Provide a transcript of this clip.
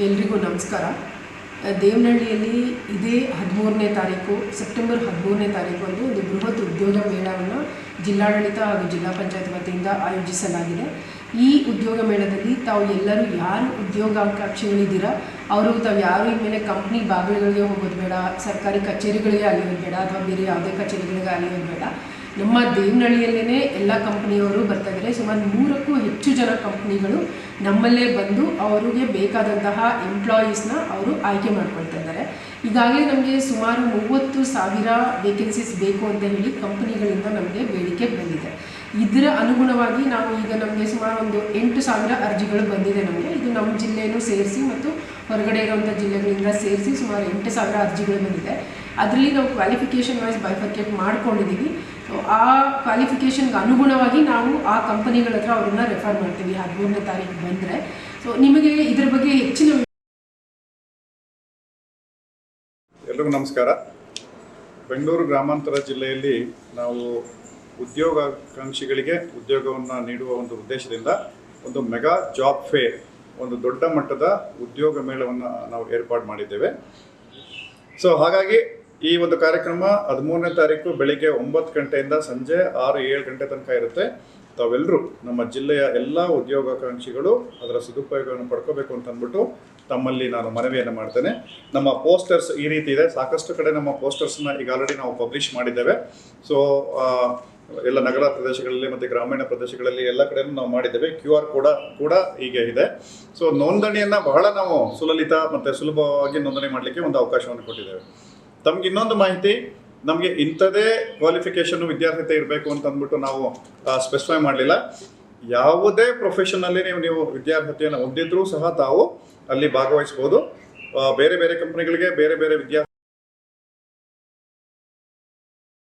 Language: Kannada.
ಎಲ್ರಿಗೂ ನಮಸ್ಕಾರ. ದೇವನಹಳ್ಳಿಯಲ್ಲಿ ಇದೇ ಹದಿಮೂರನೇ ತಾರೀಕು, ಸೆಪ್ಟೆಂಬರ್ ಹದಿಮೂರನೇ ತಾರೀಕು ಒಂದು ಒಂದು ಬೃಹತ್ ಉದ್ಯೋಗ ಮೇಳವನ್ನು ಜಿಲ್ಲಾಡಳಿತ ಹಾಗೂ ಜಿಲ್ಲಾ ಪಂಚಾಯತ್ ವತಿಯಿಂದ ಆಯೋಜಿಸಲಾಗಿದೆ. ಈ ಉದ್ಯೋಗ ಮೇಳದಲ್ಲಿ ತಾವು ಎಲ್ಲರೂ ಯಾರು ಉದ್ಯೋಗಾಕಾಂಕ್ಷಿಗಳಿದ್ದೀರಾ ಅವರು ತಾವು ಯಾರು ಇನ್ಮೇಲೆ ಕಂಪ್ನಿ ಬಾಗಿಲುಗಳಿಗೆ ಹೋಗೋದು ಬೇಡ, ಸರ್ಕಾರಿ ಕಚೇರಿಗಳಿಗೆ ಅಲಿಯೋದು ಬೇಡ, ಅಥವಾ ಬೇರೆ ಯಾವುದೇ ಕಚೇರಿಗಳಿಗೆ ಅಲಿಯೋದು ಬೇಡ ನಮ್ಮ ದೇವನಹಳ್ಳಿಯಲ್ಲೇ ಎಲ್ಲ ಕಂಪ್ನಿಯವರು ಬರ್ತಾ ಇದ್ದಾರೆ. ಸುಮಾರು ನೂರಕ್ಕೂ ಹೆಚ್ಚು ಜನ ಕಂಪ್ನಿಗಳು ನಮ್ಮಲ್ಲೇ ಬಂದು ಅವರಿಗೆ ಬೇಕಾದಂತಹ ಎಂಪ್ಲಾಯೀಸ್ನ ಅವರು ಆಯ್ಕೆ ಮಾಡ್ಕೊಳ್ತಾ ಇದ್ದಾರೆ. ಈಗಾಗಲೇ ನಮಗೆ ಸುಮಾರು ಮೂವತ್ತು ಸಾವಿರ ವೇಕೆನ್ಸೀಸ್ ಬೇಕು ಅಂತ ಹೇಳಿ ಕಂಪ್ನಿಗಳಿಂದ ನಮಗೆ ಬೇಡಿಕೆ ಬಂದಿದೆ. ಇದರ ಅನುಗುಣವಾಗಿ ನಾವು ಈಗ ನಮಗೆ ಸುಮಾರು ಒಂದು ಎಂಟು ಸಾವಿರ ಅರ್ಜಿಗಳು ಬಂದಿದೆ ನಮಗೆ. ಇದು ನಮ್ಮ ಜಿಲ್ಲೆಯನ್ನು ಸೇರಿಸಿ ಮತ್ತು ಹೊರಗಡೆ ಇರುವಂಥ ಜಿಲ್ಲೆಗಳಿಂದ ಸೇರಿಸಿ ಸುಮಾರು ಎಂಟು ಸಾವಿರ ಅರ್ಜಿಗಳು ಬಂದಿದೆ. ಅದರಲ್ಲಿ ನಾವು ಕ್ವಾಲಿಫಿಕೇಷನ್ ವೈಸ್ ಬೈಫರ್ಕೇಟ್ ಮಾಡ್ಕೊಂಡಿದ್ದೀವಿ ಸೊ ಆ ಕ್ವಾಲಿಫಿಕೇಷನ್ಗೆ ಅನುಗುಣವಾಗಿ ನಾವು ಆ ಕಂಪನಿಗಳ ಹತ್ರ ಅವ್ರನ್ನ ರೆಫರ್ ಮಾಡ್ತೀವಿ, ಹದಿಮೂರನೇ ತಾರೀಕು ಬಂದರೆ. ಸೊ ನಿಮಗೆ ಇದ್ರ ಬಗ್ಗೆ ಹೆಚ್ಚಿನ ಎಲ್ರಿಗೂ ನಮಸ್ಕಾರ. ಬೆಂಗಳೂರು ಗ್ರಾಮಾಂತರ ಜಿಲ್ಲೆಯಲ್ಲಿ ನಾವು ಉದ್ಯೋಗಾಕಾಂಕ್ಷಿಗಳಿಗೆ ಉದ್ಯೋಗವನ್ನು ನೀಡುವ ಒಂದು ಉದ್ದೇಶದಿಂದ ಒಂದು ಮೆಗಾ ಜಾಬ್ ಫೇರ್, ಒಂದು ದೊಡ್ಡ ಮಟ್ಟದ ಉದ್ಯೋಗ ಮೇಳವನ್ನು ನಾವು ಏರ್ಪಾಡು ಮಾಡಿದ್ದೇವೆ. ಸೊ ಹಾಗಾಗಿ ಈ ಒಂದು ಕಾರ್ಯಕ್ರಮ ಹದಿಮೂರನೇ ತಾರೀಕು ಬೆಳಿಗ್ಗೆ ಒಂಬತ್ತು ಗಂಟೆಯಿಂದ ಸಂಜೆ ಆರು ಏಳು ಗಂಟೆ ತನಕ ಇರುತ್ತೆ. ತಾವೆಲ್ಲರೂ ನಮ್ಮ ಜಿಲ್ಲೆಯ ಎಲ್ಲ ಉದ್ಯೋಗಾಕಾಂಕ್ಷಿಗಳು ಅದರ ಸದುಪಯೋಗವನ್ನು ಪಡ್ಕೋಬೇಕು ಅಂತ ಅಂದ್ಬಿಟ್ಟು ತಮ್ಮಲ್ಲಿ ನಾನು ಮನವಿಯನ್ನು ಮಾಡ್ತೇನೆ. ನಮ್ಮ ಪೋಸ್ಟರ್ಸ್ ಈ ರೀತಿ ಇದೆ. ಸಾಕಷ್ಟು ಕಡೆ ನಮ್ಮ ಪೋಸ್ಟರ್ಸ್ನ ಈಗ ಆಲ್ರೆಡಿ ನಾವು ಪಬ್ಲಿಷ್ ಮಾಡಿದ್ದೇವೆ. ಸೊ ಎಲ್ಲ ನಗರ ಪ್ರದೇಶಗಳಲ್ಲಿ ಮತ್ತು ಗ್ರಾಮೀಣ ಪ್ರದೇಶಗಳಲ್ಲಿ ಎಲ್ಲ ಕಡೆಯೂ ನಾವು ಮಾಡಿದ್ದೇವೆ. ಕ್ಯೂ ಆರ್ ಕೂಡ ಕೂಡ ಈಗ ಇದೆ. ಸೊ ನೋಂದಣಿಯನ್ನು ಬಹಳ ನಾವು ಸುಲಲಿತ ಮತ್ತು ಸುಲಭವಾಗಿ ನೋಂದಣಿ ಮಾಡಲಿಕ್ಕೆ ಒಂದು ಅವಕಾಶವನ್ನು ಕೊಟ್ಟಿದ್ದೇವೆ. ತಮ್ಗೆ ಇನ್ನೊಂದು ಮಾಹಿತಿ, ನಮಗೆ ಇಂಥದೇ ಕ್ವಾಲಿಫಿಕೇಷನ್ ವಿದ್ಯಾರ್ಹತೆ ಇರಬೇಕು ಅಂತ ಅಂದ್ಬಿಟ್ಟು ನಾವು ಸ್ಪೆಸಿಫೈ ಮಾಡಲಿಲ್ಲ. ಯಾವುದೇ ಪ್ರೊಫೆಷನಲ್ಲಿ ನೀವು ನೀವು ವಿದ್ಯಾರ್ಹತೆಯನ್ನು ಹೊಂದಿದ್ರೂ ಸಹ ತಾವು ಅಲ್ಲಿ ಭಾಗವಹಿಸ್ಬೋದು. ಬೇರೆ ಬೇರೆ ಕಂಪ್ನಿಗಳಿಗೆ ಬೇರೆ ಬೇರೆ ವಿದ್ಯಾ